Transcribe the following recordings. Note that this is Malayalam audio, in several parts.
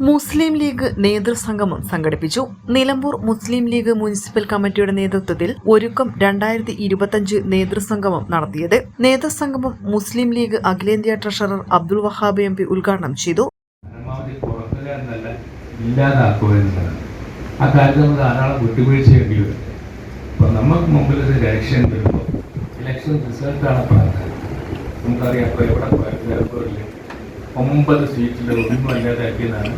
മുസ്ലിം ലീഗ് നേതൃസംഗമം സംഘടിപ്പിച്ചു. നിലമ്പൂർ മുസ്ലിം ലീഗ് മുനിസിപ്പൽ കമ്മിറ്റിയുടെ നേതൃത്വത്തിൽ ഒരുക്കം രണ്ടായിരത്തി ഇരുപത്തിയഞ്ച് നേതൃസംഗമം നടത്തിയത്. നേതൃസംഗമം മുസ്ലിം ലീഗ് അഖിലേന്ത്യാ treasurer Abdul Wahab M P ഉദ്ഘാടനം ചെയ്തു. ഇലക്ഷൻ നമുക്കറിയാം ഒമ്പത് സീറ്റിൽ ഒന്നും ഇല്ലാതാക്കിയെന്നാണ്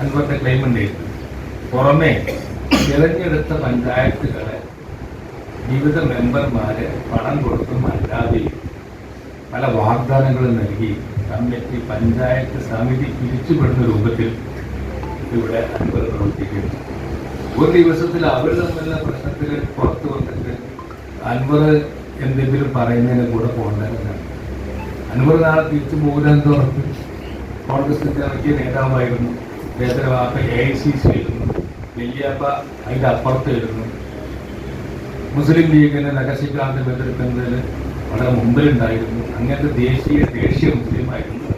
അൻപത്തെ ക്ലെയിം ഉണ്ടായിരുന്നത് പുറമേ തിരഞ്ഞെടുത്ത പഞ്ചായത്തുകളെ വിവിധ മെമ്പർമാരെ പണം കൊടുത്തും അല്ലാതെയും പല വാഗ്ദാനങ്ങളും നൽകി കമ്മിറ്റി പഞ്ചായത്ത് സമിതി പിരിച്ചുപെടുന്ന രൂപത്തിൽ ഇവിടെ അൻപത് പ്രവർത്തിക്കുന്നു. ഒരു ദിവസത്തിൽ അവർ തമ്മിലുള്ള പ്രശ്നത്തിൽ പുറത്തു വന്നിട്ട് അൻവർ എന്തെങ്കിലും പറയുന്നതിന് കൂടെ പോകേണ്ടതാണ്. അൻവർ നാളെ തിരിച്ചു പോകില്ലെന്ന് കോൺഗ്രസ് ഇറക്കിയ നേതാവായിരുന്നു. അദ്ദേഹത്തിന്റെ വാപ്പ എ ഐ സി സി ആയിരുന്നു വലിയപ്പ അതിന്റെ അപ്പുറത്തായിരുന്നു മുസ്ലിം ലീഗിനെ നഗശികാന്ത് എതിർക്കുന്നതിൽ വളരെ മുമ്പിലുണ്ടായിരുന്നു. അങ്ങനത്തെ ദേശീയ ദേശീയ മുസ്ലിമായിരുന്നു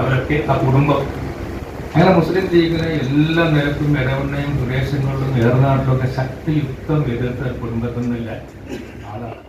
അവരൊക്കെ ആ കുടുംബം. അങ്ങനെ മുസ്ലിം ലീഗിനെ എല്ലാ നിരക്കും ഇടവണ്ണയും പ്രദേശങ്ങളിലും ഏറനാട്ടിലൊക്കെ ശക്തിയുക്തം എതിർത്ത കുടുംബത്തിൽ നിന്നില്ല ആളാണ്.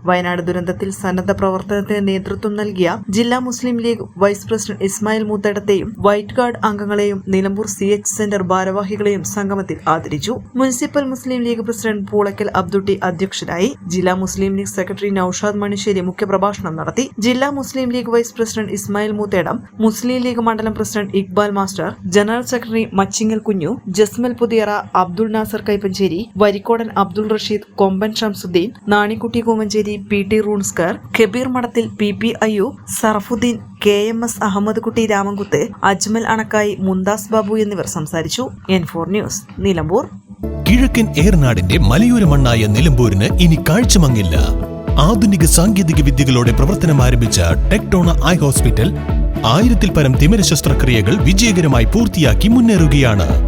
വയനാട് ദുരന്തത്തിൽ സന്നദ്ധ പ്രവർത്തനത്തിന് നേതൃത്വം നൽകിയ ജില്ലാ മുസ്ലിം ലീഗ് വൈസ് പ്രസിഡന്റ് ഇസ്മായിൽ മൂത്തടത്തെയും വൈറ്റ് ഗാർഡ് അംഗങ്ങളെയും നിലമ്പൂർ സി എച്ച് സെന്റർ ഭാരവാഹികളെയും സംഗമത്തിൽ ആദരിച്ചു. മുനിസിപ്പൽ മുസ്ലിം ലീഗ് പ്രസിഡന്റ് പൂളക്കൽ അബ്ദുട്ടി അധ്യക്ഷനായി ജില്ലാ മുസ്ലിം ലീഗ് സെക്രട്ടറി നൌഷാദ് മണിശ്ശേരി മുഖ്യപ്രഭാഷണം നടത്തി. ജില്ലാ മുസ്ലിം ലീഗ് വൈസ് പ്രസിഡന്റ് ഇസ്മായിൽ മൂത്തേടം മുസ്ലിം ലീഗ് മണ്ഡലം president Iqbal master general secretary Machingal Kunju Jasmal Puthiyara Abdul Nasar Kaipancheri Varikkodan Abdul Rasheed Komban Shamsuddin Nanikutty Koomancheri P T റൂൺസ്കർ Kabeer Madathil P P Ayyu Sarfuddin K M S Ahammed Kutty Ramankuth Ajmal Anakkayi Mumtaz Babu എന്നിവർ സംസാരിച്ചു. N four news Nilambur. കിഴക്കൻ ഏർനാടിന്റെ മലയോര മണ്ണായ നിലമ്പൂരിന് ഇനി കാഴ്ചമങ്ങില്ല ആധുനിക സാങ്കേതിക വിദ്യകളോടെ പ്രവർത്തനം ആരംഭിച്ച ടെക്ടോണ ഐ ഹോസ്പിറ്റൽ ആയിരത്തിൽ പരം തിമിര ശസ്ത്രക്രിയകൾ വിജയകരമായി പൂർത്തിയാക്കി മുന്നേറുകയാണ്.